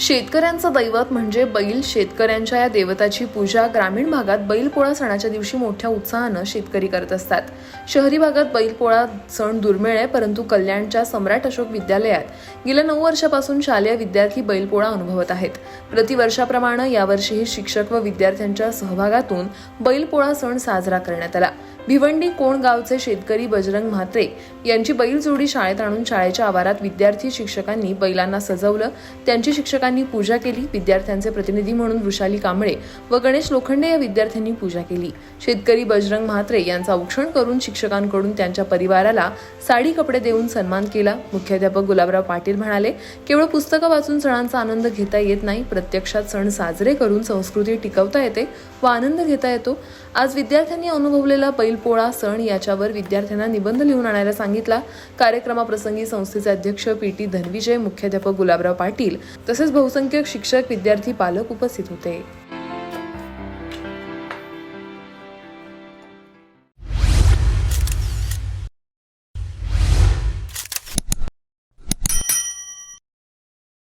शेतकऱ्यांचं दैवत म्हणजे बैल. शेतकऱ्यांच्या या देवताची पूजा ग्रामीण भागात बैलपोळा सणाच्या दिवशी मोठ्या उत्साहानं शेतकरी करत असतात. शहरी भागात बैलपोळा सण दुर्मिळ आहे परंतु कल्याणच्या सम्राट अशोक विद्यालयात गेल्या नऊ वर्षापासून शालेय विद्यार्थी बैलपोळा अनुभवत आहेत. प्रतिवर्षाप्रमाणे यावर्षीही शिक्षक व विद्यार्थ्यांच्या सहभागातून बैलपोळा सण साजरा करण्यात आला. भिवंडी कोण गावचे शेतकरी बजरंग म्हात्रे यांची बैल जोडी शाळेत आणून शाळेच्या आवारात विद्यार्थी शिक्षकांनी बैलांना सजवलं. त्यांची शिक्षकांनी पूजा केली विद्यार्थ्यांचे प्रतिनिधी म्हणून वृषाली कांबळे व गणेश लोखंडे या विद्यार्थ्यांनी पूजा केली. शेतकरी बजरंग म्हात्रे यांचा औक्षण करून शिक्षकांकडून त्यांच्या परिवाराला साडी कपडे देऊन सन्मान केला. मुख्याध्यापक गुलाबराव पाटील म्हणाले केवळ पुस्तकं वाचून सणांचा आनंद घेता येत नाही प्रत्यक्षात सण साजरे करून संस्कृती टिकवता येते व आनंद घेता येतो. आज विद्यार्थ्यांनी अनुभवलेला बैलपोळा सण याच्यावर विद्यार्थ्यांना निबंध लिहून आणायला सांगितला. कार्यक्रमाप्रसंगी संस्थेचे अध्यक्ष पी टी धनविजय मुख्याध्यापक गुलाबराव पाटील तसेच बहुसंख्य शिक्षक विद्यार्थी पालक उपस्थित होते.